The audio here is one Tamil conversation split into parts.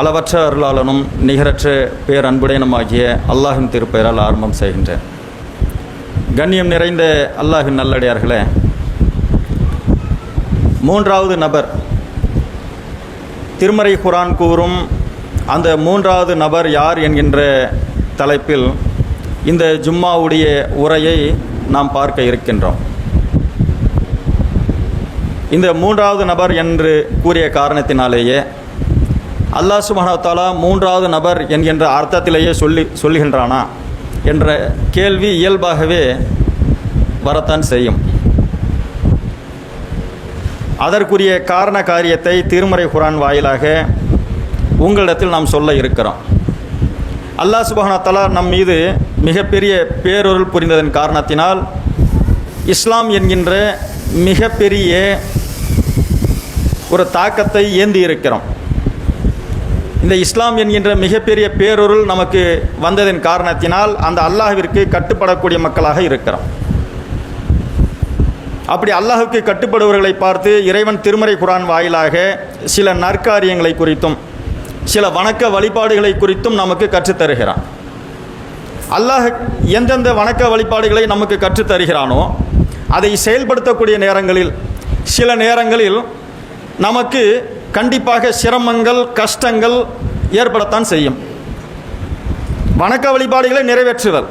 அளவற்ற அருளாளனும் நிகரற்ற பேரன்புடையனுமாகிய அல்லாஹின் திருப்பெயரால் ஆரம்பம் செய்கின்றேன். கண்ணியம் நிறைந்த அல்லாஹின் நல்லடியார்களே மூன்றாவது நபர். திருமறை குரான் கூறும் அந்த மூன்றாவது நபர் யார் என்கின்ற தலைப்பில் இந்த ஜும்மாவுடைய உரையை நாம் பார்க்க இருக்கின்றோம். இந்த மூன்றாவது நபர் என்று கூறிய காரணத்தினாலேயே அல்லாஹ் சுபஹானத்தாலா மூன்றாவது நபர் என்கின்ற அர்த்தத்திலேயே சொல்லி சொல்லுகின்றானா? என்ற கேள்வி இயல்பாகவே வரத்தான் செய்யும். அதற்குரிய காரண காரியத்தை திருமறை குரான் வாயிலாக உங்களிடத்தில் நாம் சொல்ல இருக்கிறோம். அல்லாஹ் சுபஹானத்தலா நம் மீது மிகப்பெரிய பேரொருள் புரிந்ததன் காரணத்தினால் இஸ்லாம் என்கின்ற மிகப்பெரிய ஒரு தாக்கத்தை ஏந்தி இருக்கிறோம். இந்த இஸ்லாம் என்கின்ற மிகப்பெரிய பேரொருள் நமக்கு வந்ததன் காரணத்தினால் அந்த அல்லாஹிற்கு கட்டுப்படக்கூடிய மக்களாக இருக்கிறோம். அப்படி அல்லாஹுக்கு கட்டுப்படுபவர்களை பார்த்து இறைவன் திருமறை குரான் வாயிலாக சில நற்காரியங்களை குறித்தும் சில வணக்க வழிபாடுகளை குறித்தும் நமக்கு கற்றுத்தருகிறான். அல்லாஹ் எந்தெந்த வணக்க வழிபாடுகளை நமக்கு கற்றுத்தருகிறானோ அதை செயல்படுத்தக்கூடிய நேரங்களில் சில நேரங்களில் நமக்கு கண்டிப்பாக சிரமங்கள் கஷ்டங்கள் ஏற்படத்தான் செய்யும். வணக்க வழிபாடுகளை நிறைவேற்றுதல்.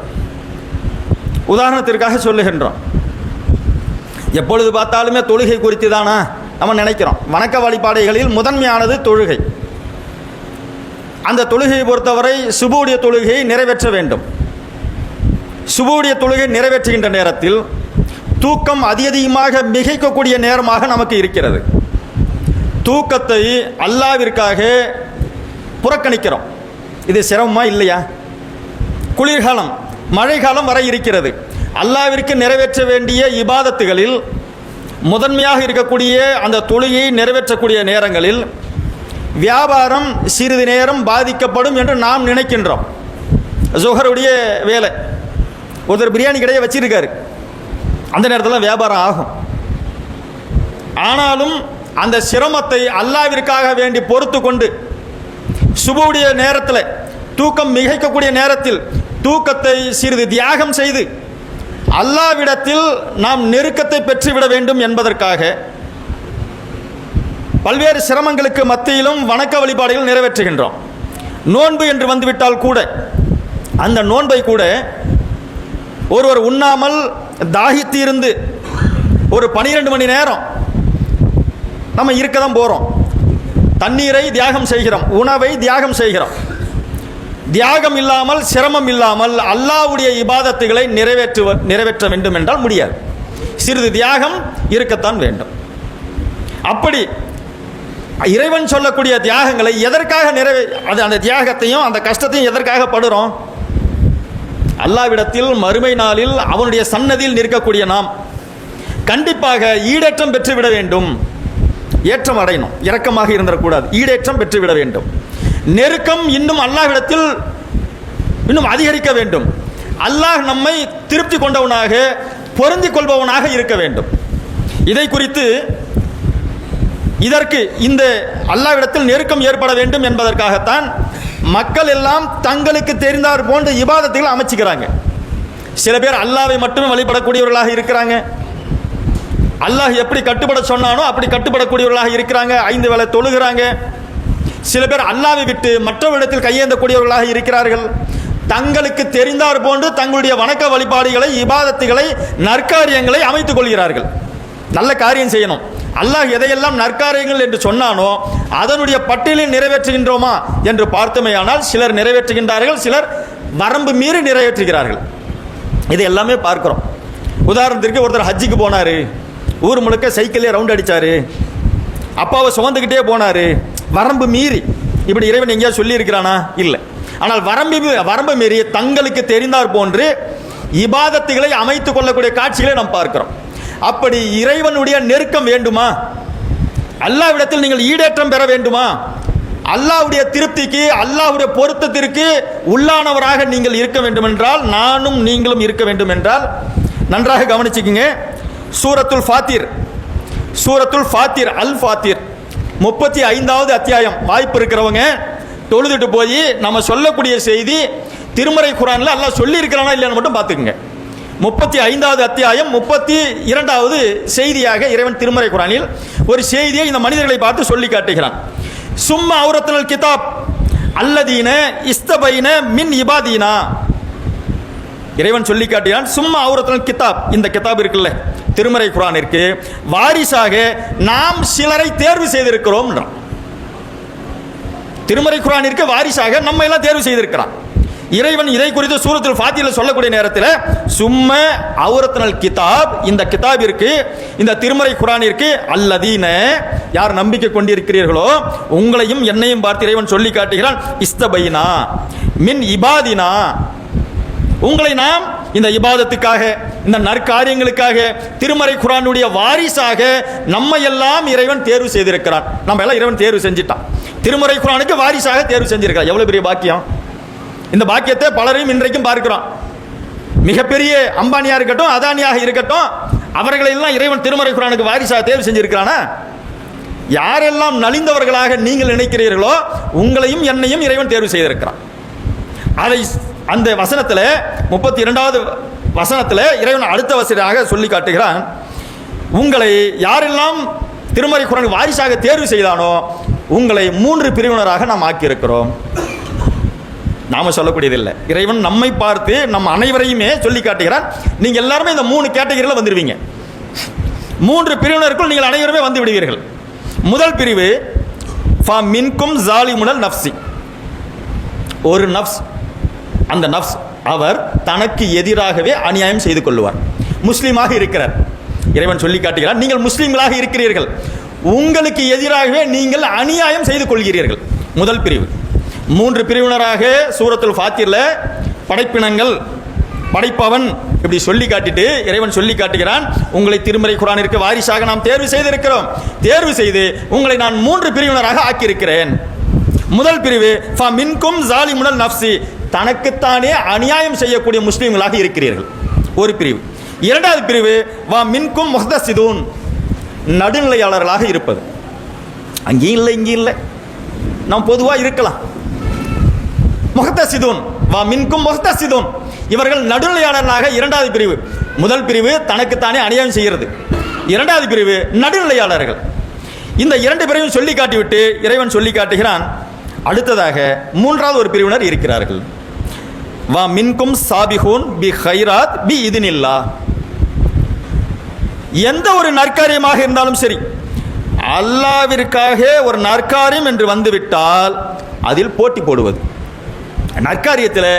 உதாரணத்திற்காக சொல்லுகின்றோம். எப்பொழுது பார்த்தாலுமே தொழுகை குறித்து தானா நம்ம நினைக்கிறோம். வணக்க வழிபாடுகளில் முதன்மையானது தொழுகை. அந்த தொழுகையை பொறுத்தவரை சுபுடைய தொழுகையை நிறைவேற்ற வேண்டும். சுபுடைய தொழுகை நிறைவேற்றுகின்ற நேரத்தில் தூக்கம் அதிக அதிகமாக மிகைக்கக்கூடிய நேரமாக நமக்கு இருக்கிறது. தூக்கத்தை அல்லாவிற்காக புறக்கணிக்கிறோம். இது சிரமமா இல்லையா? குளிர்காலம் மழைக்காலம் வரை இருக்கிறது. அல்லாவிற்கு நிறைவேற்ற வேண்டிய இபாதத்துகளில் முதன்மையாக இருக்கக்கூடிய அந்த தொழுகையை நிறைவேற்றக்கூடிய நேரங்களில் வியாபாரம் சிறிது நேரம் பாதிக்கப்படும் என்று நாம் நினைக்கின்றோம். ஜோஹருடைய வேலை ஒருத்தர் பிரியாணி கடையை வச்சிருக்காரு. அந்த நேரத்தில் வியாபாரம் ஆகும். ஆனாலும் அந்த சிரமத்தை அல்லாவிற்காக வேண்டி பொறுத்து கொண்டு சுபுடைய நேரத்தில் தூக்கம் மிகைக்கக்கூடிய நேரத்தில் தூக்கத்தை சிறிது தியாகம் செய்து அல்லாவிடத்தில் நாம் நெருக்கத்தை பெற்றுவிட வேண்டும் என்பதற்காக பல்வேறு சிரமங்களுக்கு மத்தியிலும் வணக்க வழிபாடுகள் நிறைவேற்றுகின்றோம். நோன்பு என்று வந்துவிட்டால் கூட அந்த நோன்பை கூட ஒருவர் உண்ணாமல் தாகித்து இருந்து ஒரு பனிரெண்டு மணி நேரம் நம்ம இருக்க தான் போகிறோம் தண்ணீரை தியாகம் செய்கிறோம். உணவை தியாகம் செய்கிறோம். தியாகம் இல்லாமல் சிரமம் இல்லாமல் அல்லாவுடைய இபாதத்துகளை நிறைவேற்று நிறைவேற்ற வேண்டும் என்றால் முடியாது. சிறிது தியாகம் இருக்கத்தான் வேண்டும். அப்படி இறைவன் சொல்லக்கூடிய தியாகங்களை எதற்காக நிறைவே அது அந்த தியாகத்தையும் அந்த கஷ்டத்தையும் எதற்காக படுறோம்? அல்லாவிடத்தில் மறுமை நாளில் அவனுடைய சன்னதியில் நிற்கக்கூடிய நாம் கண்டிப்பாக ஈடேற்றம் பெற்றுவிட வேண்டும். ஏற்றம் அடையணும். இரக்கமாக இருந்துடக்கூடாது. ஈடேற்றம் பெற்றுவிட வேண்டும். நெருக்கம் இன்னும் அல்லாஹ்விடத்தில் இன்னும் அதிகரிக்க வேண்டும். அல்லாஹ் நம்மை திருப்தி கொண்டவனாக பொருந்தி கொள்பவனாக இருக்க வேண்டும். இதை குறித்து இதற்கு இந்த அல்லாவிடத்தில் நெருக்கம் ஏற்பட வேண்டும் என்பதற்காகத்தான் மக்கள் எல்லாம் தங்களுக்கு தெரிந்தார் போன்ற இபாதத்தைகள் அமைச்சுக்கிறாங்க. சில பேர் அல்லாவை மட்டுமே வழிபடக்கூடியவர்களாக இருக்கிறாங்க. அல்லாஹ் எப்படி கட்டுப்பட சொன்னானோ அப்படி கட்டுப்படக்கூடியவர்களாக இருக்கிறாங்க. ஐந்து வேலை தொழுகிறாங்க. சில பேர் அல்லாவை விட்டு மற்றவரிடத்தில் கையேந்தக்கூடியவர்களாக இருக்கிறார்கள். தங்களுக்கு தெரிந்தார் போன்று தங்களுடைய வணக்க வழிபாடுகளை இபாதத்துகளை நற்காரியங்களை அமைத்துக் கொள்கிறார்கள். நல்ல காரியம் செய்யணும். அல்லாஹ் எதையெல்லாம் நற்காரியங்கள் என்று சொன்னானோ அதனுடைய பட்டியலில் நிறைவேற்றுகின்றோமா என்று பார்த்தமையானால் சிலர் நிறைவேற்றுகின்றார்கள் சிலர் வரம்பு மீறி நிறைவேற்றுகிறார்கள். இது எல்லாமே பார்க்கிறோம். உதாரணத்திற்கு ஒருத்தர் ஹஜ்ஜிக்கு போனார். ஊர் முழுக்க சைக்கிளே ரவுண்ட் அடித்தார் அப்பாவை சுமந்துக்கிட்டே போனார். வரம்பு மீறி. இப்படி இறைவன் எங்கேயாவது சொல்லியிருக்கிறானா? இல்லை. ஆனால் வரம்பு வரம்பு மீறி தங்களுக்கு தெரிந்தார் போன்று இபாதத்துகளை அமைத்து கொள்ளக்கூடிய காட்சிகளை நாம் பார்க்கிறோம். அப்படி இறைவனுடைய நெருக்கம் வேண்டுமா? அல்லாவிடத்தில் நீங்கள் ஈடேற்றம் பெற வேண்டுமா? அல்லாவுடைய திருப்திக்கு அல்லாஹ்வுடைய பொருத்தத்திற்கு உள்ளானவராக நீங்கள் இருக்க வேண்டும் என்றால் நானும் நீங்களும் இருக்க வேண்டும் என்றால் நன்றாக கவனிச்சுக்கிங்க. சூரத்துல் ஃபாத்திர் சூரத்துல் ஃபாத்திர் அல் ஃபாத்திர். முப்பத்தி ஐந்தாவது அத்தியாயம். வாய்ப்பு இருக்கிறவங்க தொழுதுட்டு போய் நம்ம சொல்லக்கூடிய செய்தி திருமறை குரானில் எல்லாம் சொல்லியிருக்கிறானா இல்லையான்னு மட்டும் பார்த்துக்குங்க. முப்பத்தி ஐந்தாவது அத்தியாயம் முப்பத்தி இரண்டாவது செய்தியாக இறைவன் திருமறை குரானில் ஒரு செய்தியை இந்த மனிதர்களை பார்த்து சொல்லி காட்டுகிறான். சும்மா அவுரத்துல் கிதாப் அல்லதீன இஸ்தபைன மின் இபாதீனா. இறைவன் சொல்லி காட்டுகிறான் சும்மா அவுரத்துல் கிதாப் இந்த கிதாப் இருக்குல்ல திருமறை குரான் இருக்கு வாரிசாக நாம் சிலரை தேர்வு செய்திருக்கிறோம் திருமறை குரானிற்கு வாரிசாக நம்ம எல்லாம் தேர்வு செய்திருக்கிறான். இறைவன் இதை குறித்து சூரத்தில் ஃபாத்தியில சொல்லக்கூடிய நேரத்தில் சும்ம அவுரத்னல் கிதாப் இந்த கிதாபிற்கு இந்த திருமறை குரானிற்கு அல்லதீன யார் நம்பிக்கை கொண்டிருக்கிறீர்களோ உங்களையும் என்னையும் பார்த்து இறைவன் சொல்லி காட்டுகிறான் இஸ்தபைனா மின் இபாதினா உங்களை நாம் இந்த இபாதத்துக்காக இந்த நற்காரியங்களுக்காக திருமறை குரானுடைய வாரிசாக நம்ம எல்லாம் இறைவன் தேர்வு செய்திருக்கிறான் நம்ம எல்லாம் இறைவன் தேர்வு செஞ்சிட்டான். திருமறை குரானுக்கு வாரிசாக தேர்வு செஞ்சிருக்கிறார். எவ்வளோ பெரிய பாக்கியம்? இந்த பாக்கியத்தை பலரையும் இன்றைக்கும் பார்க்கிறோம். மிகப்பெரிய அம்பானியாக இருக்கட்டும் அதானியாக இருக்கட்டும் அவர்களெல்லாம் இறைவன் திருமறை குரானுக்கு வாரிசாக தேர்வு செஞ்சிருக்கிறானா? யாரெல்லாம் நலிந்தவர்களாக நீங்கள் நினைக்கிறீர்களோ உங்களையும் என்னையும் இறைவன் தேர்வு செய்திருக்கிறான். அதை அந்த வசனத்தில் முப்பத்தி இரண்டாவது வசனத்தில் இறைவன் அடுத்த வசதியாக சொல்லி காட்டுகிறான். உங்களை யாரெல்லாம் திருமறை குரான் வாரிசாக தேர்வு செய்தானோ உங்களை மூன்று பிரிவினராக நாம் ஆக்கியிருக்கிறோம். நாம சொல்லக்கூடியதில்லை. இறைவன் நம்மை பார்த்து நம்ம அனைவரையுமே சொல்லி காட்டுகிறான். நீங்க எல்லாருமே இந்த மூணு கேட்டகரியில் வந்துடுவீங்க மூன்று பிரிவினருக்குள் நீங்கள் அனைவருமே வந்து விடுவீர்கள். முதல் பிரிவு ஃபா மின்கும் ஜாலி முதல் நப்சி ஒரு நஃப்ஸ் அந்த நஃப்ஸ் அவர் தனக்கு எதிராகவே அநியாயம் செய்து கொள்வார் முஸ்லீமாக இருக்கிறார். இறைவன் சொல்லி காட்டுகிறார் நீங்கள் முஸ்லீம்களாக இருக்கிறீர்கள். உங்களுக்கு எதிராகவே நீங்கள் அநியாயம் செய்து கொள்கிறீர்கள். முதல் பிரிவு. மூன்று பிரிவினராக சூரத்துல் ஃபாத்திரில் படைப்பினங்கள் படைப்பவன் இப்படி சொல்லி காட்டிட்டு இறைவன் சொல்லி காட்டுகிறான் உங்களை திருமறை குரானிற்கு வாரிசாக நாம் தேர்வு செய்திருக்கிறோம். தேர்வு செய்து உங்களை நான் மூன்று பிரிவினராக ஆக்கியிருக்கிறேன். முதல் பிரிவு ஃபா மின்கும் ஜாலிமுனல் நஃப்சி தனக்குத்தானே அநியாயம் செய்யக்கூடிய முஸ்லீம்களாக இருக்கிறீர்கள். ஒரு பிரிவு. இரண்டாவது பிரிவு வா மின்கும் முஹ்தசிதூன் நடுநிலையாளர்களாக இருப்பது. அங்கேயும் இல்லை இங்கேயும் இல்லை. நாம் பொதுவாக இருக்கலாம். முகத்தசிதூன் வா மின்கும் முகத்தசிதூன் இவர்கள் நடுநிலையாளர்களாக இரண்டாவது பிரிவு. முதல் பிரிவு தனக்குத்தானே அநியாயம் செய்கிறது. இரண்டாவது பிரிவு நடுநிலையாளர்கள். இந்த இரண்டு பிரிவையும் சொல்லி காட்டிவிட்டு இறைவன் சொல்லி காட்டுகிறான் அடுத்ததாக மூன்றாவது ஒரு பிரிவினர் இருக்கிறார்கள். வா மின்கும் சாபிஹூன் பி ஹைராத் பி இதுனில்லா. எந்த ஒரு நற்காரியமாக இருந்தாலும் சரி அல்லாவிற்காக ஒரு நற்காரியம் என்று வந்துவிட்டால் அதில் போட்டி போடுவது. நற்காரியத்தில்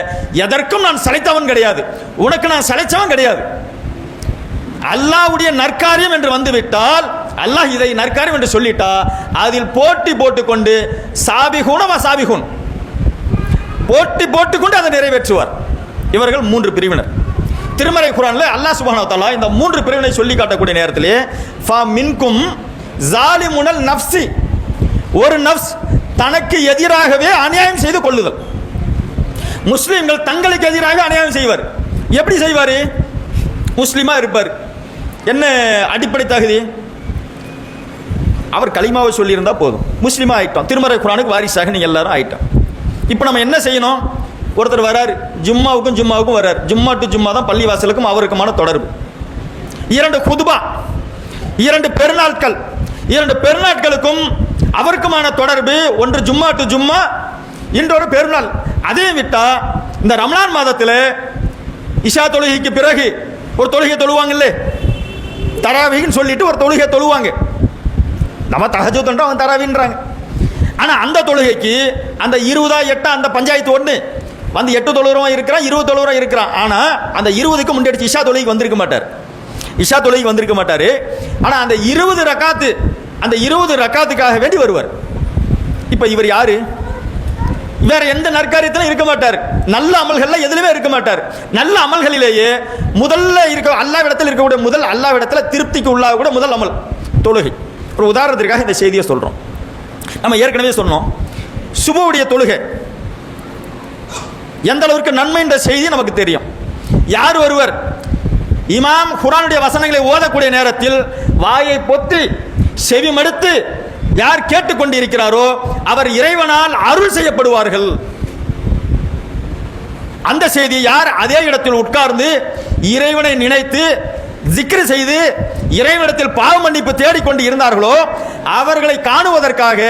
எதற்கும் நான் சளைத்தவன் கிடையாது. உனக்கு நான் சளைச்சவன் கிடையாது. அல்லாவுடைய நற்காரியம் என்று வந்துவிட்டால் அல்லாஹ் இதை நற்காரியம் என்று சொல்லிட்டா அதில் போட்டி போட்டுக்கொண்டு சாபிகுணமா சாபிகுன் போட்டி போட்டுக்கொண்டு அதை நிறைவேற்றுவார். இவர்கள் மூன்று பிரிவினர். திருமறை குரானில் அல்லாஹ் சுப்ஹானஹு இந்த மூன்று பிரிவினை சொல்லி காட்டக்கூடிய நேரத்திலே ஃபா மின்கும் ஜாலிமுனல் நப்சி ஒரு நஃப்ஸ் தனக்கு எதிராகவே அநியாயம் செய்து கொள்ளுதல். முஸ்லிம்கள் தங்களுக்கு எதிராக அநியாயம் செய்வார். எப்படி செய்வார்? முஸ்லீமாக இருப்பார். என்ன அடிப்படை தகுதி? அவர் களிமாவை சொல்லியிருந்தால் போதும். முஸ்லீமாக ஆகிட்டோம் திருமறை குரானுக்கு வாரிசாக நீங்கள் எல்லாரும் ஆகிட்டோம் இப்போ நம்ம என்ன செய்யணும்? ஒருத்தர் வரார் ஜும்மாவுக்கும் ஜும்மாவுக்கும் வரார் ஜும்மா டு ஜும்மா தான் பள்ளி வாசலுக்கும் அவருக்குமான தொடர்பு. இரண்டு குதுபா இரண்டு பெருநாட்கள் இரண்டு பெருநாட்களுக்கும் அவருக்குமான தொடர்பு. ஒன்று ஜும்மா டு ஜும்மா இன்றொரு பெருநாள். அதையும் விட்டால் இந்த ரமலான் மாதத்தில் இஷா தொழுகைக்கு பிறகு ஒரு தொழுகை தொழுவாங்கல்ல? தராவின்னு சொல்லிட்டு ஒரு தொழுகை தொழுவாங்க. நம்ம தகஜூத்தன்றோம் அவங்க தராவின்றாங்க. ஆனால் அந்த தொழுகைக்கு அந்த இருபதா எட்டா அந்த பஞ்சாயத்து ஒன்று வந்து எட்டு தொழுகிறவன் இருக்கிறான் இருபது தொழுகிறவன் இருக்கிறான். ஆனால் அந்த இருபதுக்கு முன்னாடி இஷா தொழுகைக்கு வந்திருக்க மாட்டார். இஷா தொழுகைக்கு வந்திருக்க மாட்டார். ஆனால் அந்த இருபது ரக்காத்து அந்த இருபது ரக்காத்துக்காக வேண்டி வருவார். இப்போ இவர் யார்? வேற எந்த நற்காரியத்திலும் இருக்க மாட்டார். நல்ல அமல்கள்ல எதுலுமே இருக்க மாட்டார். நல்ல அமல்களிலேயே முதல்ல இருக்க அல்லாவிடத்தில் இருக்கக்கூடிய முதல் அல்லாவிடத்தில் திருப்திக்கு உள்ளாக கூட முதல் அமல் தொழுகை. ஒரு உதாரணத்திற்காக இந்த செய்தியை சொல்கிறோம் நம்ம ஏற்கனவே சொன்னோம். சுபவுடைய தொழுகை. எந்த அளவிற்கு நன்மைன்ற செய்தி நமக்கு தெரியும். யார் ஒருவர் இமாம் குரானுடைய வசனங்களை ஓதக்கூடிய நேரத்தில் வாயை பொத்தி செவி மடுத்து யார் கேட்டுக்கொண்டிருக்கிறாரோ அவர் இறைவனால் அருள் செய்யப்படுவார்கள். அந்த செய்தி யார் அதே இடத்தில் உட்கார்ந்து இறைவனை நினைத்து ஜிக்ரு செய்து இறைவனிடத்தில் பாவ மன்னிப்பு தேடிக்கொண்டு இருந்தார்களோ அவர்களை காணுவதற்காக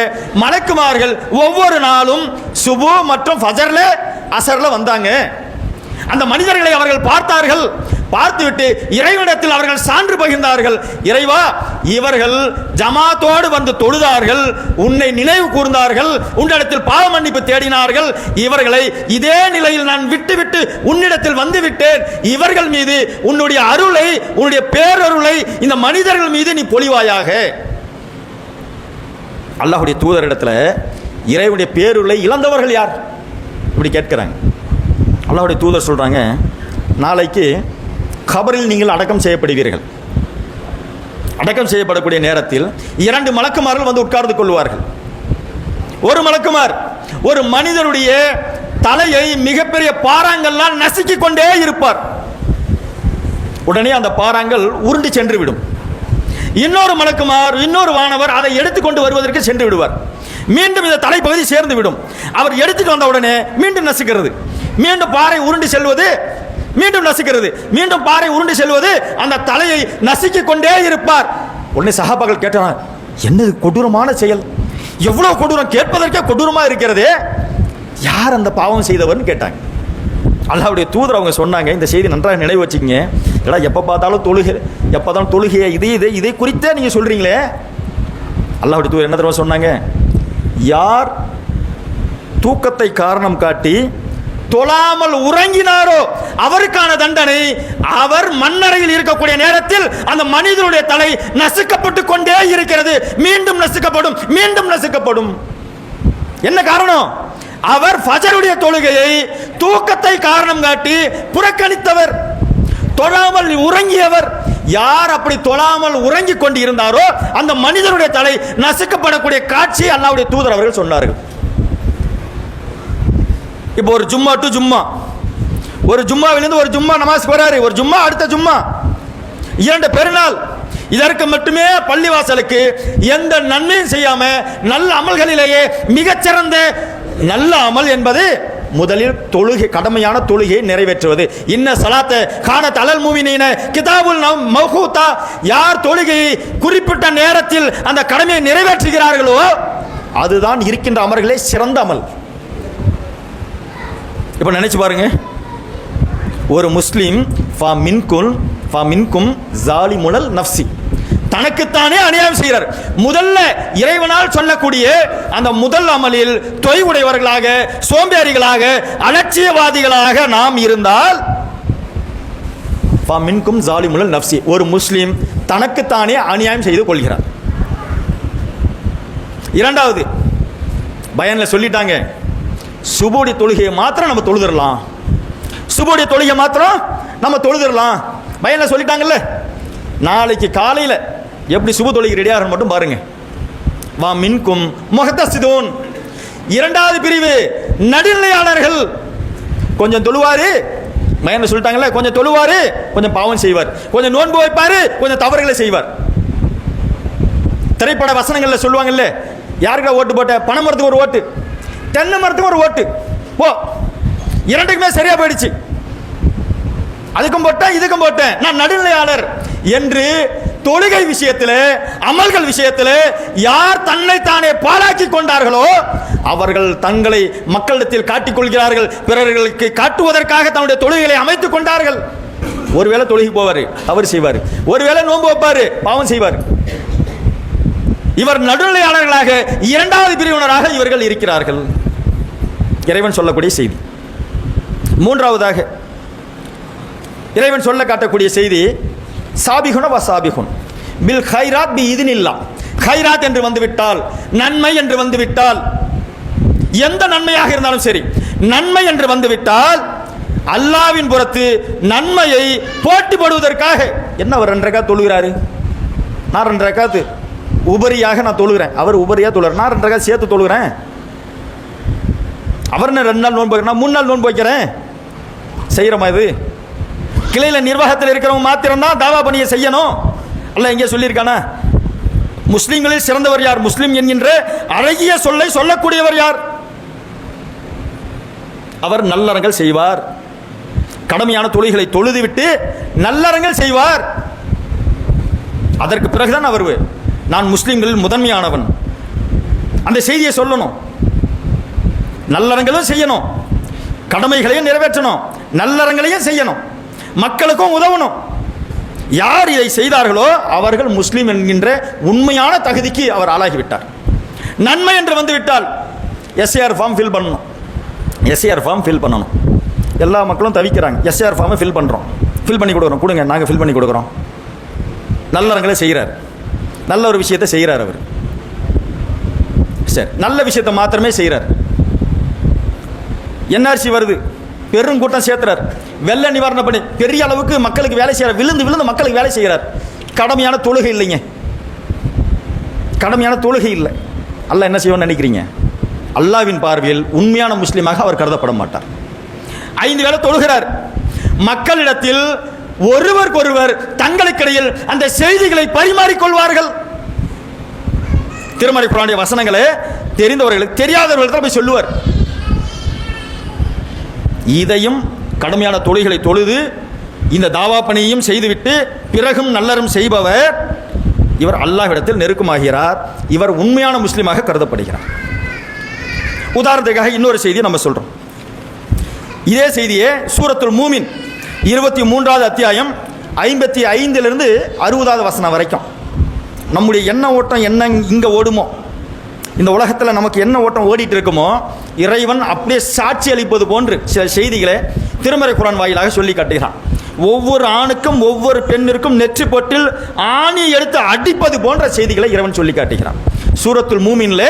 மலக்குமார்கள் ஒவ்வொரு நாளும் சுபு மற்றும் ஃபஜர்ல அசர்ல வந்தாங்க. அந்த மனிதர்களை அவர்கள் பார்த்தார்கள். பார்த்துவிட்டு இறைவனிடத்தில் அவர்கள் சான்று பகிர்ந்தார்கள். இறைவா இவர்கள் ஜமாத்தோடு வந்து தொழுதார்கள். உன்னை நினைவு கூர்ந்தார்கள். உன்னிடத்தில் பாவ மன்னிப்பு தேடினார்கள். இவர்களை இதே நிலையில் நான் விட்டுவிட்டு உன்னிடத்தில் வந்துவிட்டேன். இவர்கள் மீது உன்னுடைய அருளை உன்னுடைய பேரருளை இந்த மனிதர்கள் மீது நீ பொழிவாயாக. அல்லாஹுடைய தூதரிடத்தில் இறைவனுடைய பேருளை இழந்தவர்கள் யார்? இப்படி கேட்கிறாங்க. அல்லாஹுடைய தூதர் சொல்கிறாங்க நாளைக்கு கபரில் நீங்கள் அடக்கம் செய்யப்படுவீர்கள். அடக்கம் செய்யப்படக்கூடிய நேரத்தில் இரண்டு மலக்குமார்கள் வந்து உட்கார்ந்து கொள்வார்கள். ஒரு மலக்குமார் ஒரு மனிதனுடைய தலையை மிகப்பெரிய பாறாங்கள்லாம் நசுக்கிக் கொண்டே இருப்பார். உடனே அந்த பாறாங்கள் உருண்டு சென்று விடும் இன்னொரு மலக்குமார் இன்னொரு வானவர் அதை எடுத்துக்கொண்டு வருவதற்கு சென்று விடுவார். மீண்டும் இந்த தலைப்பகுதி சேர்ந்து விடும். அவர் எடுத்துட்டு வந்த உடனே மீண்டும் நசுக்கிறது. மீண்டும் பாறை உருண்டு செல்வது மீண்டும் நசுக்கிறது. மீண்டும் பாறை உருண்டு செல்வது அந்த தலையை நசுக்கி கொண்டே இருப்பார். உடனே சகாபாக்கள் கேட்டான் என்னது கொடூரமான செயல்? எவ்வளவு கொடூரம்? கேட்பதற்கே கொடூரமா இருக்கிறதே. யார் அந்த பாவம் செய்தவர்னு? கேட்டாங்க. அல்லாவுடைய தூதர் அவங்க சொன்னாங்க இந்த செய்தி நன்றாக நினைவு வச்சுக்கங்க. ஏடா எப்போ பார்த்தாலும் தொழுகை எப்போ தான் தொழுகையை இதே இதே இதை குறித்தே நீங்கள் சொல்கிறீங்களே அல்லாவுடைய தூதர் என்ன தடவை சொன்னாங்க? யார் தூக்கத்தை காரணம் காட்டி தொழாமல் உறங்கினாரோ அவருக்கான தண்டனை அவர் மண்ணறையில் இருக்கக்கூடிய நேரத்தில் அந்த மனிதனுடைய தலை நசுக்கப்பட்டு கொண்டே இருக்கிறது. மீண்டும் நசுக்கப்படும் மீண்டும் நசுக்கப்படும். என்ன காரணம்? அவர் ஃபஜருடைய தொழுகையை தூக்கத்தை காரணம் காட்டி புறக்கணித்தவர். தொழாமல் உறங்கியவர். யார் அப்படி தொழாமல் உறங்கிக் கொண்டு இருந்தாரோ அந்த மனிதனுடைய தலை நசுக்கப்படக்கூடிய காட்சி அல்லாவுடைய தூதர் அவர்கள் சொன்னார்கள். இப்போ ஒரு ஜும்மா டு ஜும்மா. ஒரு ஜும்மாவிலிருந்து ஒரு ஜும்மா நமாஸ் போறாரு ஒரு ஜும்மா அடுத்த ஜும்மா. இரண்டு பெருநாள். இதற்கு மட்டுமே பள்ளிவாசலுக்கு எந்த நன்மையும் செய்யாம நல்ல அமல்களிலேயே மிகச்சிறந்த நல்ல அமல் என்பது முதலில் தொழுகை கடமையான தொழுகையை நிறைவேற்றுவது. இன்ன சலாத்த காண தலல் மூவினின கிதாபுல் நம் மௌகூத்தா யார் தொழுகையை குறிப்பிட்ட நேரத்தில் அந்த கடமையை நிறைவேற்றுகிறார்களோ அதுதான் இருக்கின்ற அமர்களே சிறந்த அமல். இப்போ நினச்சி பாருங்க. ஒரு முஸ்லீம் ஃபா மின்குல் ஃபா மின்கும் ஜாலி முனல் நஃப்சி. தனக்குத்தானே அநியாயம் செய்கிறார். முதல்ல இறைவனால் சொல்லக்கூடிய அந்த முதல் அமலில் தொய்வுடையவர்களாக சோம்பேறிகளாக அலட்சியவாதிகளாக நாம் இருந்தால் ஃபா மின்கும் ஜாலி முனல் நஃப்சி. ஒரு முஸ்லீம் தனக்குத்தானே அநியாயம் செய்து கொள்கிறார். இரண்டாவது பயனில் சொல்லிட்டாங்க. சுபோடி தொழுகையை மாத்திரம் நம்ம தொழுதுடலாம். சுபோடைய தொழுகை மாத்திரம் நம்ம தொழுதுடலாம். பயனில் சொல்லிட்டாங்கல்ல நாளைக்கு காலையில் எப்படி சுப தொழுகை ரெடியாக மட்டும் பாருங்க. வா மின்கும் முகத்தசிதோன் இரண்டாவது பிரிவு நடுநிலையாளர்கள். கொஞ்சம் தொழுவாரு. மயன சொல்லிட்டாங்கல்ல கொஞ்சம் தொழுவாரு கொஞ்சம் பாவம் செய்வார். கொஞ்சம் நோன்பு வைப்பாரு கொஞ்சம் தவறுகளை செய்வார். திரைப்பட வசனங்களில் சொல்லுவாங்கல்ல யாருக்கிட்ட ஓட்டு போட்ட? பனை ஒரு ஓட்டு. தென்னை மரத்துக்கு ஒரு ஓட்டு. போ இரண்டுக்குமே சரியா போயிடுச்சு. அதுக்கும் போட்டேன் இதுக்கும் போட்டேன். நான் நடுநிலையாளர். என்று தொழுகை விஷயத்தில் அமல்கள் விஷயத்தில் யார் தன்னை தானே பாழாக்கி கொண்டார்களோ அவர்கள் தங்களை மக்களிடத்தில் காட்டிக்கொள்கிறார்கள் பிறர்களுக்கு காட்டுவதற்காக தன்னுடைய தொழுகைகளை அமைத்துக் கொண்டார்கள். ஒருவேளை தொழுகி போவார் அவர் செய்வார். ஒருவேளை நோன்பு வைப்பார் பாவம் செய்வார். இவர் நடுநிலையாளர்களாக இரண்டாவது பிரிவினராக இவர்கள் இருக்கிறார்கள். இறைவன் சொல்லக்கூடிய செய்தி. மூன்றாவதாக இறைவன் சொல்ல காட்டக்கூடிய செய்தி சாபிகுண வ சாபிகுன் பில் ஹைராத் பி இதுனில்லா. ஹைராத் என்று வந்துவிட்டால் நன்மை என்று வந்துவிட்டால் எந்த நன்மையாக இருந்தாலும் சரி நன்மை என்று வந்துவிட்டால் அல்லாவின் புறத்து நன்மையை போட்டி போடுவதற்காக என்ன அவர் ரெண்டு தொழுகிறாரு? நான் ரெண்டு உபரியாக நான் தொழுகிறேன். அவர் உபரியாக தொழுகிறேன் நான் ரெண்டு சேர்த்து தொழுகிறேன். அவர் என்ன ரெண்டு நாள் நோன்பு நான் மூணு நாள் நோன்பு வைக்கிறேன். செய்கிறோமா இது? கிளையில் நிர்வாகத்தில் இருக்கிறவங்க மாத்திரம்தான் தாவா பணியை செய்யணும். அல்ல எங்கே சொல்லியிருக்கானா? முஸ்லீம்களில் சிறந்தவர் யார்? முஸ்லீம் என்கின்ற அழகிய சொல்லை சொல்லக்கூடியவர் யார்? அவர் நல்லறங்கள் செய்வார். கடமையான தொழில்களை தொழுதுவிட்டு நல்லறங்கள் செய்வார். அதற்கு பிறகுதான் அவர் நான் முஸ்லீம்களில் முதன்மையானவன். அந்த செய்தியை சொல்லணும். நல்லறங்களும் செய்யணும். கடமைகளையும் நிறைவேற்றணும். நல்லறங்களையும் செய்யணும். மக்களுக்கும் உதவணும். யார் இதை செய்தார்களோ அவர்கள் முஸ்லீம் என்கின்ற உண்மையான தகுதிக்கு அவர் ஆளாகிவிட்டார். நன்மை என்று வந்து விட்டால் S A R form fill பண்ணணும். S A R form fill பண்ணணும். எல்லா மக்களும் தவிக்கிறாங்க. எஸ்ஏஆர் ஃபார்மை ஃபில் பண்ணுறோம் ஃபில் பண்ணி கொடுக்குறோம். கொடுங்க நாங்கள் ஃபில் பண்ணி கொடுக்குறோம். நல்லறங்களை செய்கிறார். நல்ல ஒரு விஷயத்தை செய்கிறார் அவர். சரி நல்ல விஷயத்தை மாத்திரமே செய்கிறார் என்ஆர்சி வருது பெரும் கூட்டம் சேர்த்துறார். வெள்ள நிவாரண பணி பெரிய அளவுக்கு மக்களுக்கு வேலை செய்கிறார் விழுந்து விழுந்து மக்களுக்கு வேலை செய்கிறார் கடமையான தொழுகை இல்லைங்க. கடமையான தொழுகை இல்லை. அல்லாஹ் என்ன செய்வோம்னு நினைக்கிறீங்க? அல்லாவின் பார்வையில் உண்மையான முஸ்லீமாக அவர் கருதப்பட மாட்டார். ஐந்து வேலை தொழுகிறார். மக்களிடத்தில் ஒருவருக்கொருவர் தங்களுக்கிடையில் அந்த செய்திகளை பரிமாறிக்கொள்வார்கள். திருமறை குரானுடைய வசனங்களை தெரிந்தவர்களுக்கு தெரியாதவர்களுக்கு போய் சொல்லுவார். இதையும் கடுமையான தொழில்களை தொழுது இந்த தாவா பணியையும் செய்துவிட்டு பிறகும் நல்லறம் செய்பவர் இவர் அல்லாஹ்விடத்தில் நெருக்கமாகிறார் இவர் உண்மையான முஸ்லீமாக கருதப்படுகிறார். உதாரணத்துக்காக இன்னொரு செய்தியை நம்ம சொல்றோம். இதே செய்தியே சூரத்துல் மூமின். இருபத்தி மூன்றாவது அத்தியாயம் ஐம்பத்தி ஐந்திலிருந்து அறுபதாவது வசனம் வரைக்கும். நம்முடைய எண்ண ஓட்டம் என்ன இங்கே ஓடுமோ இந்த உலகத்தில் நமக்கு என்ன ஓட்டம் ஓடிட்டு இருக்குமோ இறைவன் அப்படியே சாட்சி அளிப்பது போன்று சில செய்திகளை திருமறை குரான் வாயிலாக சொல்லி காட்டுகிறான். ஒவ்வொரு ஆணுக்கும் ஒவ்வொரு பெண்ணிற்கும் நெற்றி பொட்டில் ஆணி எடுத்து அடிப்பது போன்ற செய்திகளை இறைவன் சொல்லி காட்டுகிறான். சூரத்துல் மூமின்ல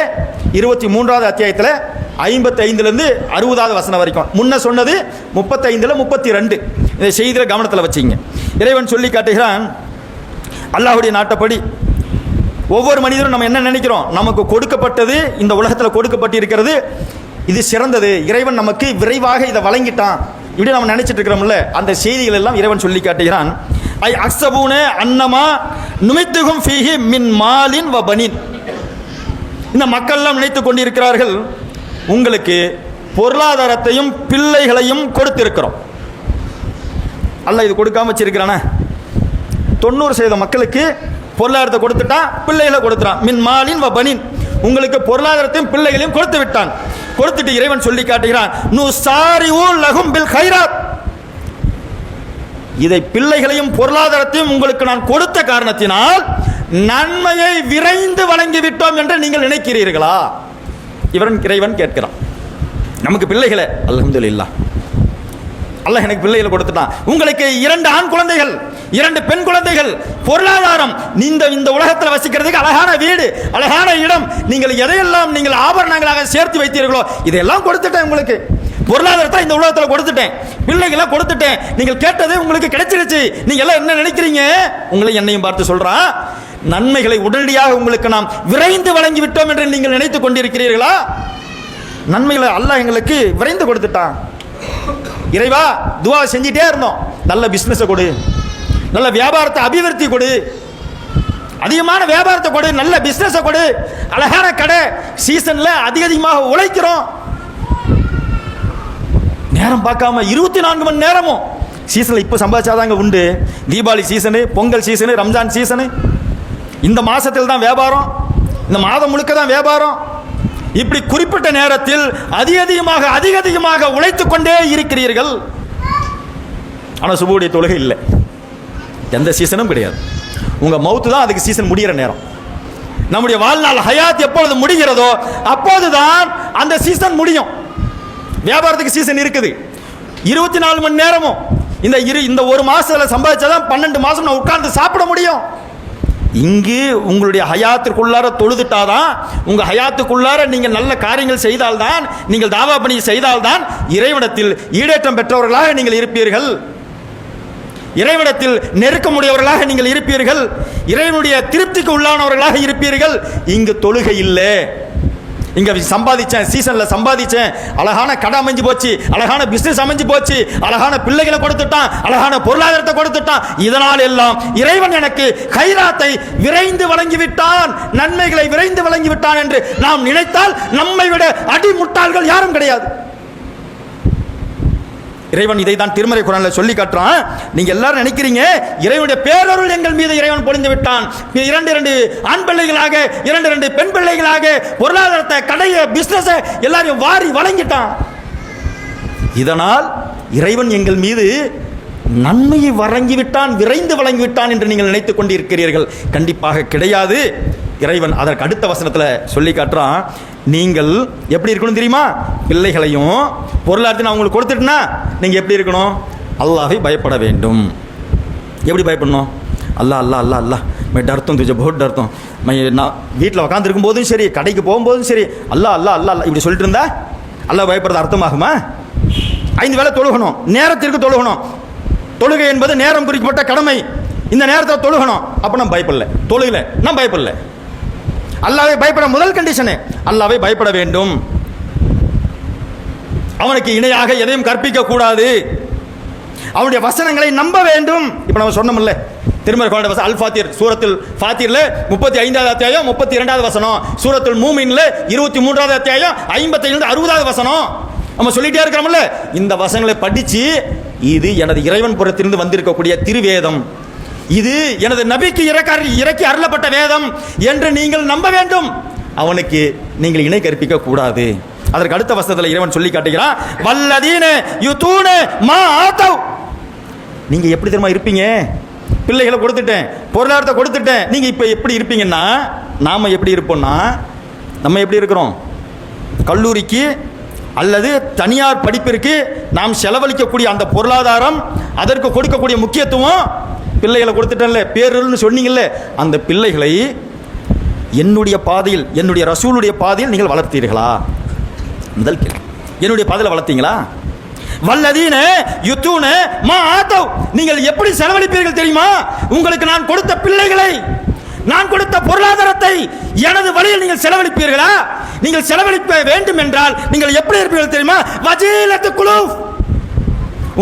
இருபத்தி மூன்றாவது அத்தியாயத்தில் ஐம்பத்தி ஐந்துலேருந்து அறுபதாவது வசனம் வரைக்கும். முன்ன சொன்னது முப்பத்தைந்தில் முப்பத்தி ரெண்டு. இந்த செய்தியில் கவனத்தில் வச்சிங்க. இறைவன் சொல்லி காட்டுகிறான் அல்லாஹுடைய நாட்டப்படி ஒவ்வொரு மனிதரும் நம்ம என்ன நினைக்கிறோம்? நமக்கு கொடுக்கப்பட்டது இந்த உலகத்தில் கொடுக்கப்பட்டு இருக்கிறது இது சிறந்தது. இறைவன் நமக்கு விரைவாக இதை வழங்கிட்டான். இப்படி நம்ம நினைச்சிட்டு இருக்கிறோம்ல அந்த செய்திகள் எல்லாம் இறைவன் சொல்லி காட்டுகிறான். ஐ அக்ஸபூன அன்னமா நுமித்துகும் ஃபீஹி மின் மாலின் வ பனின். இந்த மக்கள்லாம் நினைத்து கொண்டிருக்கிறார்கள் உங்களுக்கு பொருளாதாரத்தையும் பிள்ளைகளையும் கொடுத்திருக்கிறோம். அல்ல இது கொடுக்காம வச்சிருக்கிறானே. தொண்ணூறு சதவீத மக்களுக்கு பொருளாதாரத்தை கொடுத்துட்டான் பிள்ளைகளை கொடுத்துறான். மின் மாலின் வ பனின். உங்களுக்கு பொருளாதாரத்தையும் பிள்ளைகளையும் கொடுத்து விட்டான். கொடுத்துட்டு இறைவன் சொல்லி காட்டுகிறான். நூ சாரி லகும் பில் கைராத். இதை பிள்ளைகளையும் பொருளாதாரத்தையும் உங்களுக்கு நான் கொடுத்த காரணத்தினால் நன்மையை விரைந்து வழங்கி விட்டோம் என்று நீங்கள் நினைக்கிறீர்களா? இவன் இறைவன் கேட்கிறான். நமக்கு பிள்ளைகளை அல்ஹம்துலில்லாஹ். அல்லாஹ் எனக்கு பிள்ளைகளை கொடுத்துட்டான். உங்களுக்கு இரண்டு ஆண் குழந்தைகள் இரண்டு பெண் குழந்தைகள் பொருளாதாரம் இந்த இந்த உலகத்தில் வசிக்கிறதுக்கு அழகான வீடு அழகான இடம். நீங்கள் எதையெல்லாம் நீங்கள் ஆபரணங்களாக சேர்த்து வைத்தீர்களோ இதையெல்லாம் கொடுத்துட்டேன் உங்களுக்கு. பொருளாதாரத்தை இந்த உலகத்தில் கொடுத்துட்டேன். பிள்ளைகளை கொடுத்துட்டேன். நீங்கள் கேட்டது உங்களுக்கு கிடைச்சிருச்சு. நீங்க எல்லாம் என்ன நினைக்கிறீங்க? உங்களை என்னையும் பார்த்து சொல்றான் நன்மைகளை உடனடியாக உங்களுக்கு நாம் விரைந்து வழங்கி விட்டோம் என்று நீங்கள் நினைத்துக் கொண்டிருக்கிறீர்களா? நன்மைகளை அல்லாஹ் எங்களுக்கு விரைந்து கொடுத்துட்டான். இறைவா துவா செஞ்சிட்டே இருந்தோம். நல்ல பிஸ்னஸை கொடு. நல்ல வியாபாரத்தை அபிவிருத்தி கொடு. அதிகமான வியாபாரத்தை கொடு நல்ல பிஸ்னஸை கொடு. அழகான கடை சீசனில் அதிக அதிகமாக உழைக்கிறோம். நேரம் பார்க்காம இருபத்தி நான்கு மணி நேரமும் சீசனில் இப்போ சம்பாதிச்சாதாங்க உண்டு. Deepavali season Pongal season Ramzan season இந்த மாதத்தில் தான் வியாபாரம். இந்த மாதம் முழுக்க தான் வியாபாரம். இப்படி குறிப்பிட்ட நேரத்தில் அதிக அதிகமாக அதிக அதிகமாக உழைத்துக் கொண்டே இருக்கிறீர்கள். ஆனால் சுபுடைய தொழுகை இல்லை. எந்த சீசனும் கிடையாது. உங்கள் மவுத்து தான் அதுக்கு சீசன் முடிகிற நேரம். நம்முடைய வாழ்நாள் ஹயாத் எப்பொழுது முடிகிறதோ அப்போது தான் அந்த சீசன் முடியும். வியாபாரத்துக்கு சீசன் இருக்குது. இருபத்தி நாலு மணி நேரமும் இந்த இரு இந்த ஒரு மாதத்தில் சம்பாதிச்சா தான் பன்னெண்டு மாதம் நான் உட்கார்ந்து சாப்பிட முடியும். இங்கு உங்களுடைய ஹயாத்திற்குள்ளார தொழுதுட்டாதான் உங்கள் ஹயாத்துக்குள்ளார நீங்கள் நல்ல காரியங்கள் செய்தால்தான் நீங்கள் தாவா பணி செய்தால்தான் இறைவனத்தில் ஈடேற்றம் பெற்றவர்களாக நீங்கள் இருப்பீர்கள். இறைவனத்தில் நெருக்கமுடையவர்களாக நீங்கள் இருப்பீர்கள். இறைவனுடைய திருப்திக்கு உள்ளானவர்களாக இருப்பீர்கள். இங்கு தொழுகை இல்லை. இங்கே சம்பாதிச்சேன் சீசனில் சம்பாதிச்சேன். அழகான கடை அமைஞ்சு போச்சு. அழகான பிஸ்னஸ் அமைஞ்சு போச்சு. அழகான பிள்ளைகளை கொடுத்துட்டான். அழகான பொருளாதாரத்தை கொடுத்துட்டான். இதனால் எல்லாம் இறைவன் எனக்கு கைராத்தை விரைந்து வழங்கிவிட்டான். நன்மைகளை விரைந்து வழங்கி விட்டான் என்று நாம் நினைத்தால் நம்மை விட அடி முட்டாள்கள் யாரும் கிடையாது. இறைவன் இதை தான் திருமறை குரான்ல சொல்லி காட்டுறான். நீங்க எல்லாரும் நினைக்கிறீங்க இறைவனுடைய பேரருள் எங்கள் மீது இறைவன் பொழிந்து விட்டான். இரண்டு இரண்டு ஆண் பிள்ளைகளாக இரண்டு இரண்டு பெண் பிள்ளைகளாக பொருளாதாரத்தை கடையை பிசினஸ் எல்லாரையும் வாரி வழங்கிட்டான். இதனால் இறைவன் எங்கள் மீது நன்மையை வழங்கிவிட்டான் விரைந்து வழங்கிவிட்டான் என்று நீங்கள் நினைத்துக் கொண்டிருக்கிறீர்கள். கண்டிப்பாக கிடையாது. இறைவன் அதற்கு அடுத்த வசனத்தில் சொல்லி காட்டுறான். நீங்கள் எப்படி இருக்கணும் தெரியுமா? பிள்ளைகளையும் பொருளாதாரத்தை நான் உங்களுக்கு கொடுத்துட்டேன்னா நீங்கள் எப்படி இருக்கணும்? அல்லாஹை பயப்பட வேண்டும். எப்படி பயப்படணும்? அல்லா அல்லா அல்லா அல்லா மை டர்த்தம் துஜ போட் டர்த்தம் மை நான் வீட்டில் உட்காந்துருக்கும் போதும் சரி கடைக்கு போகும்போதும் சரி அல்லாஹ் அல்லா அல்லா அல்லா இப்படி சொல்லிட்டு இருந்தா அல்லாஹ் பயப்படுறது அர்த்தமாகுமா? ஐந்து வேளை தொழுகணும். நேரத்திற்கு தொழுகணும். தொழுகை என்பது நேரம் குறிக்கப்பட்ட கடமை. இந்த நேரத்தில் தொழுகணும். அப்போ நான் பயப்படல. தொழுகலை. நான் பயப்படலை. அல்லாவை பயப்பட முதல் கண்டிஷனு அல்லாவை பயப்பட வேண்டும். அவனுக்கு இணையாக எதையும் கற்பிக்க கூடாது. அவனுடைய வசனங்களை நம்ப வேண்டும். இப்போ நம்ம சொன்னோம்ல திருமலை குழந்தை வசனம் அல் ஃபாத்திர் சூரத்தில் ஃபாத்திரில் முப்பத்தி ஐந்தாவது அத்தியாயம் முப்பத்தி இரண்டாவது வசனம். சூரத்துல் மூமின்ல இருபத்தி மூன்றாவது அத்தியாயம் ஐம்பத்தைந்து அறுபதாவது வசனம். நம்ம சொல்லிட்டே இருக்கிறோம்ல இந்த வசனங்களை படித்து இது எனது இறைவன் புறத்திலிருந்து வந்திருக்கக்கூடிய திருவேதம். இது எனது நபிக்கு இறக்க இறக்கி அருளப்பட்ட வேதம் என்று நீங்கள் நம்ப வேண்டும். அவனுக்கு நீங்கள் இணை கற்பிக்க கூடாது. அதற்கு அடுத்த வசனத்தில் இறைவன் சொல்லி காட்டுகிறான் வல்லதீன யுதூன மா ஆத்தவ். நீங்கள் எப்படி தெரியுமா இருப்பீங்க? பிள்ளைகளை கொடுத்துட்டேன் பொருளாதாரத்தை கொடுத்துட்டேன். நீங்கள் இப்போ எப்படி இருப்பீங்கன்னா நாம் எப்படி இருப்போம்னா நம்ம எப்படி இருக்கிறோம்? கல்லூரிக்கு அல்லது தனியார் படிப்பிற்கு நாம் செலவழிக்கக்கூடிய அந்த பொருளாதாரம் அதற்கு கொடுக்கக்கூடிய முக்கியத்துவம் பிள்ளைகளை கொடுத்துட்டேன்ல பேருன்னு சொன்னீங்கல்ல அந்த பிள்ளைகளை என்னுடைய பாதையில் என்னுடைய ரசூலுடைய பாதையில் நீங்கள் வளர்த்தீர்களா? முதல் கேள்வி. என்னுடைய பாதையில் வளர்த்தீங்களா? வல்லதீன யுத்தூன மா ஆத்தவ். நீங்கள் எப்படி செலவழிப்பீர்கள் தெரியுமா? உங்களுக்கு நான் கொடுத்த பிள்ளைகளை நான் கொடுத்த பொருளாதாரத்தை எனது வழியில் நீங்கள் செலவழிப்பீர்களா? நீங்கள் செலவழிக்க வேண்டும் என்றால் நீங்கள் எப்படி இருப்பீர்கள் தெரியுமா? வஜீலத்து குழு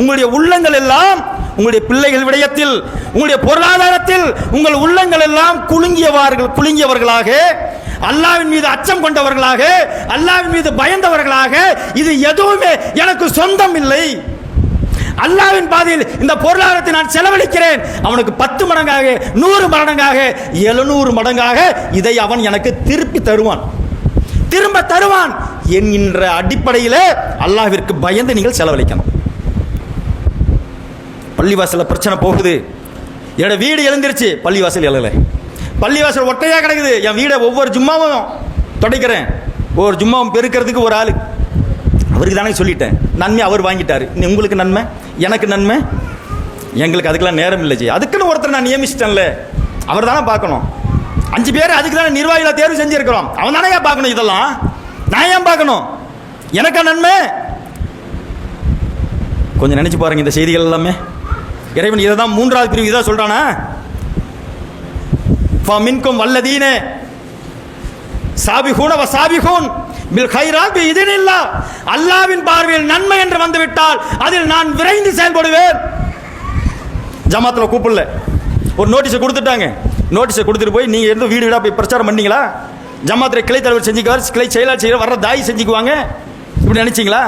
உங்களுடைய உள்ளங்கள் எல்லாம் உங்களுடைய பிள்ளைகள் விடயத்தில் உங்களுடைய பொருளாதாரத்தில் உங்கள் உள்ளங்கள் எல்லாம் குலுங்கியவார்கள் குலுங்கியவர்களாக அல்லாவின் மீது அச்சம் கொண்டவர்களாக அல்லாவின் மீது பயந்தவர்களாக இது எதுவுமே எனக்கு சொந்தம் இல்லை. அல்லாவின் பாதையில் இந்த பொருளாதாரத்தை நான் செலவழிக்கிறேன். அவனுக்கு பத்து மடங்காக நூறு மடங்காக எழுநூறு மடங்காக இதை அவன் எனக்கு திருப்பி தருவான். திரும்ப தருவான். என்கின்ற அடிப்படையில் அல்லாவிற்கு பயந்து நீங்கள் செலவழிக்கணும். பள்ளிவாசலில் பிரச்சனை போகுது. என்னோட வீடு எழுந்திருச்சு. பள்ளிவாசல் எழல பள்ளிவாசல் ஒட்டையாக கிடக்குது. என் வீடை ஒவ்வொரு ஜும்மாவும் துடைக்கிறேன். ஒவ்வொரு ஜும்மாவும் பெருக்கிறதுக்கு ஒரு ஆள். அவருக்கு தானே சொல்லிட்டேன். நன்மை அவர் வாங்கிட்டார். இன்னும் உங்களுக்கு நன்மை? எனக்கு நன்மை? எங்களுக்கு அதுக்கெல்லாம் நேரம் இல்லை ஜி. அதுக்குன்னு ஒருத்தர் நான் நியமிச்சிட்டேன்ல. அவர் தானே பார்க்கணும். அஞ்சு பேர் அதுக்கு தானே நிர்வாகிகளை தேர்வு செஞ்சுருக்கிறோம். அவன் தானே ஏன் பார்க்கணும் இதெல்லாம்? நான் ஏன் பார்க்கணும்? எனக்கா நன்மை? கொஞ்சம் நினச்சி பாருங்க இந்த செய்திகள் எல்லாமே. இறைவன் இதை தான் மூன்றாவது பிரிவு இதான் சொல்கிறானா மின்கும் வல்லதீன. சாபிகூன வ சாபிகூன். Bill கைராத் B இதனில்லா. அல்லாவின் பார்வையில் நன்மை என்று வந்துவிட்டால் அதில் நான் விரைந்து செயல்படுவேன். ஜமாத்தில் கூப்பிடல. ஒரு நோட்டீஸை கொடுத்துட்டாங்க. நோட்டீஸை கொடுத்துட்டு போய் நீங்கள் எந்த வீடு வீடாக போய் பிரச்சாரம் பண்ணீங்களா? ஜமாத்திரை கிளை தலைவர் செஞ்சுக்குவார் கிளை செயலாளர் செய்கிற வர்ற தாய் செஞ்சுக்குவாங்க. இப்படி நினச்சிங்களா?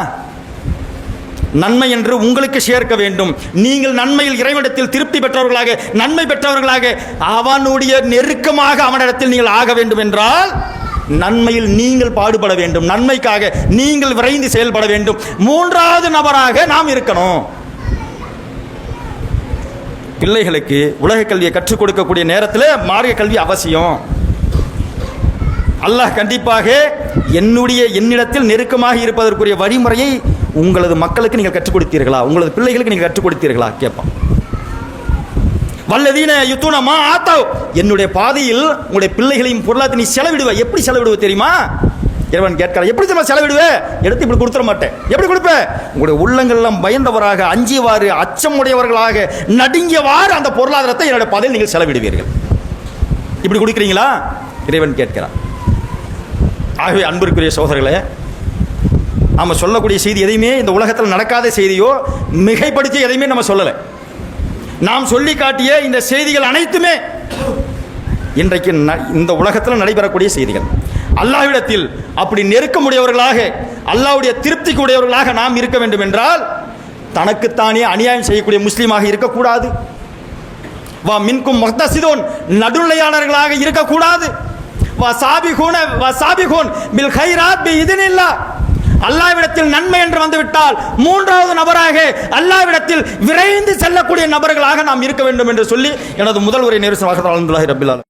நன்மை என்று உங்களுக்கு சேர்க்க வேண்டும். நீங்கள் நன்மையில் இறைவனிடத்தில் திருப்தி பெற்றவர்களாக நன்மை பெற்றவர்களாக அவனுடைய நெருக்கமாக அவனிடத்தில் நீங்கள் ஆக வேண்டும் என்றால் நன்மையில் நீங்கள் பாடுபட வேண்டும். நன்மைக்காக நீங்கள் விரைந்து செயல்பட வேண்டும். மூன்றாவது நபராக நாம் இருக்கணும். பிள்ளைகளுக்கு உலக கல்வியை கற்றுக் கொடுக்கக்கூடிய நேரத்தில் மார்க்க கல்வி அவசியம். அல்லாஹ் கண்டிப்பாக என்னுடைய என்னிடத்தில் நெருக்கமாக இருப்பதற்குரிய வழிமுறையை உங்களது மக்களுக்கு நீங்கள் கற்றுக் கொடுத்தீர்களா? உங்களது பிள்ளைகளுக்கு நீங்கள் கற்றுக் கொடுத்தீர்களா? கேட்பான். வல்லதீன யுத்துனமா ஆத்தாவ். என்னுடைய பாதையில் உங்களுடைய பிள்ளைகளையும் பொருளாதார நீ செலவிடுவ. எப்படி செலவிடுவ தெரியுமா? இறைவன் கேட்கிறார் எப்படி தெரியுமா செலவிடுவே? எடுத்து இப்படி கொடுத்துட மாட்டேன். எப்படி கொடுப்ப? உங்களுடைய உள்ளங்கள்லாம் பயந்தவராக அஞ்சியவாறு அச்சம் உடையவர்களாக நடுங்கியவாறு அந்த பொருளாதாரத்தை என்னுடைய பாதையில் நீங்கள் செலவிடுவீர்கள். இப்படி கொடுக்குறீங்களா? இறைவன் கேட்கிறான். ஆகவே அன்பிற்குரிய சோதர்களே நாம் சொல்லக்கூடிய செய்தி எதையுமே இந்த உலகத்தில் நடக்காத செய்தியோ மிகைப்படுத்தி எதையுமே நம்ம சொல்லலை. நாம் சொல்லி காட்டிய இந்த செய்திகள் அனைத்துமே இன்றைக்கு ந- இந்த உலகத்தில் நடைபெறக்கூடிய செய்திகள். அல்லாஹ்விடத்தில் அப்படி நெருக்கமுடையவர்களாக அல்லாஹ்வுடைய திருப்திக்கு உடையவர்களாக நாம் இருக்க வேண்டும் என்றால் தனக்குத்தானே அநியாயம் செய்யக்கூடிய முஸ்லீமாக இருக்கக்கூடாது. வா மின்கும் முக்தசிதோன் நடுநிலையாளர்களாக இருக்கக்கூடாது. வா சாபிகோன வா சாபிகோன் பில் ஹைராத் பி இதனில்லா அல்லாவிடத்தில் நன்மை என்று வந்துவிட்டால் மூன்றாவது நபராக அல்லாவிடத்தில் விரைந்து செல்லக்கூடிய நபர்களாக நாம் இருக்க வேண்டும் என்று சொல்லி எனது முதல் உரை நேரு அலந்துல்லாஹி ரபிலால்